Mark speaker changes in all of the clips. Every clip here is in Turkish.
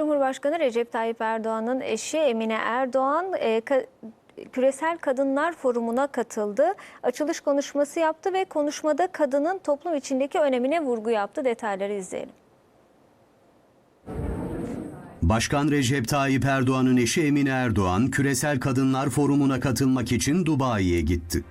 Speaker 1: Cumhurbaşkanı Recep Tayyip Erdoğan'ın eşi Emine Erdoğan e, ka- Küresel Kadınlar Forumu'na katıldı. Açılış konuşması yaptı ve konuşmada kadının toplum içindeki önemine vurgu yaptı. Detayları izleyelim.
Speaker 2: Başkan Recep Tayyip Erdoğan'ın eşi Emine Erdoğan, Küresel Kadınlar Forumu'na katılmak için Dubai'ye gitti.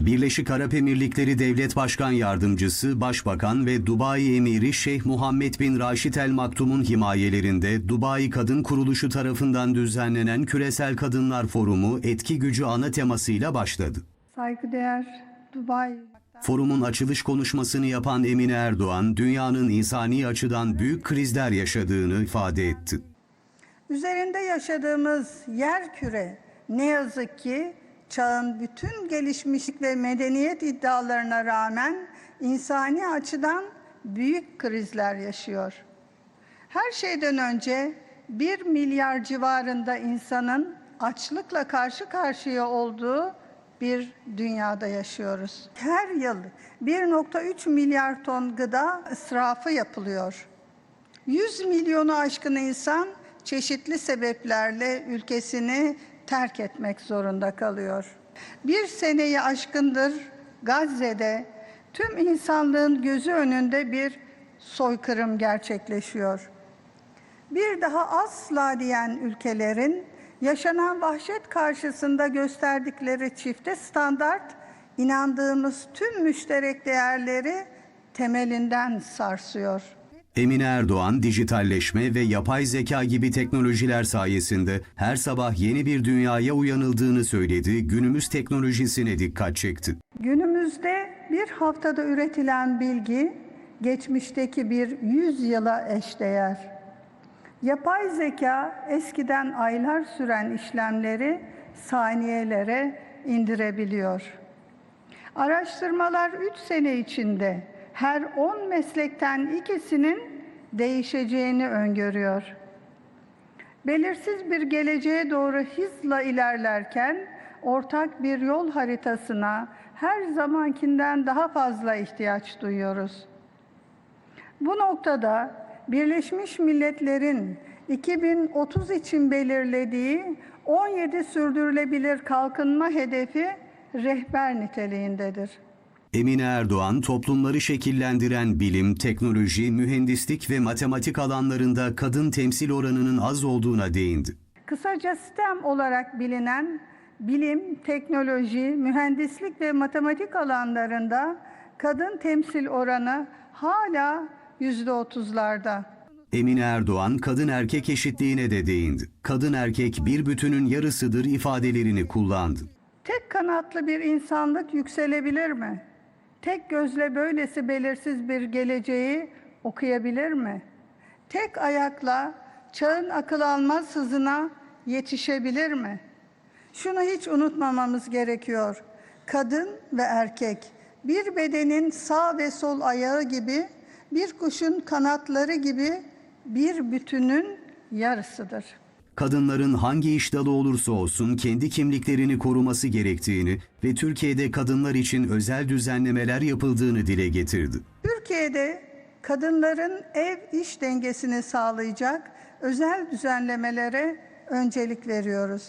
Speaker 2: Birleşik Arap Emirlikleri Devlet Başkan Yardımcısı, Başbakan ve Dubai Emiri Şeyh Muhammed bin Raşid El Maktum'un himayelerinde Dubai Kadın Kuruluşu tarafından düzenlenen Küresel Kadınlar Forumu etki gücü ana temasıyla başladı.
Speaker 3: Saygıdeğer Dubai
Speaker 2: Forumun açılış konuşmasını yapan Emine Erdoğan, dünyanın insani açıdan büyük krizler yaşadığını ifade etti.
Speaker 3: Üzerinde yaşadığımız yer küre ne yazık ki çağın bütün gelişmişlik ve medeniyet iddialarına rağmen insani açıdan büyük krizler yaşıyor. Her şeyden önce 1 milyar civarında insanın açlıkla karşı karşıya olduğu bir dünyada yaşıyoruz. Her yıl 1.3 milyar ton gıda israfı yapılıyor. 100 milyonu aşkın insan çeşitli sebeplerle ülkesini terk etmek zorunda kalıyor. Bir seneyi aşkındır Gazze'de tüm insanlığın gözü önünde bir soykırım gerçekleşiyor. Bir daha asla diyen ülkelerin yaşanan vahşet karşısında gösterdikleri çifte standart inandığımız tüm müşterek değerleri temelinden sarsıyor.
Speaker 2: Emine Erdoğan, dijitalleşme ve yapay zeka gibi teknolojiler sayesinde her sabah yeni bir dünyaya uyanıldığını söyledi, günümüz teknolojisine dikkat çekti.
Speaker 3: Günümüzde bir haftada üretilen bilgi geçmişteki bir yüzyıla eşdeğer. Yapay zeka eskiden aylar süren işlemleri saniyelere indirebiliyor. Araştırmalar 3 sene içinde her 10 meslekten ikisinin değişeceğini öngörüyor. Belirsiz bir geleceğe doğru hızla ilerlerken ortak bir yol haritasına her zamankinden daha fazla ihtiyaç duyuyoruz. Bu noktada Birleşmiş Milletler'in 2030 için belirlediği 17 sürdürülebilir kalkınma hedefi rehber niteliğindedir.
Speaker 2: Emine Erdoğan, toplumları şekillendiren bilim, teknoloji, mühendislik ve matematik alanlarında kadın temsil oranının az olduğuna değindi.
Speaker 3: Kısaca STEM olarak bilinen bilim, teknoloji, mühendislik ve matematik alanlarında kadın temsil oranı hala yüzde otuzlarda.
Speaker 2: Emine Erdoğan, kadın erkek eşitliğine de değindi. Kadın erkek bir bütünün yarısıdır ifadelerini kullandı.
Speaker 3: Tek kanatlı bir insanlık yükselebilir mi? Tek gözle böylesi belirsiz bir geleceği okuyabilir mi? Tek ayakla çağın akıl almaz hızına yetişebilir mi? Şunu hiç unutmamamız gerekiyor. Kadın ve erkek bir bedenin sağ ve sol ayağı gibi, bir kuşun kanatları gibi bir bütünün yarısıdır.
Speaker 2: Kadınların hangi iş dalı olursa olsun kendi kimliklerini koruması gerektiğini ve Türkiye'de kadınlar için özel düzenlemeler yapıldığını dile getirdi.
Speaker 3: Türkiye'de kadınların ev iş dengesini sağlayacak özel düzenlemelere öncelik veriyoruz.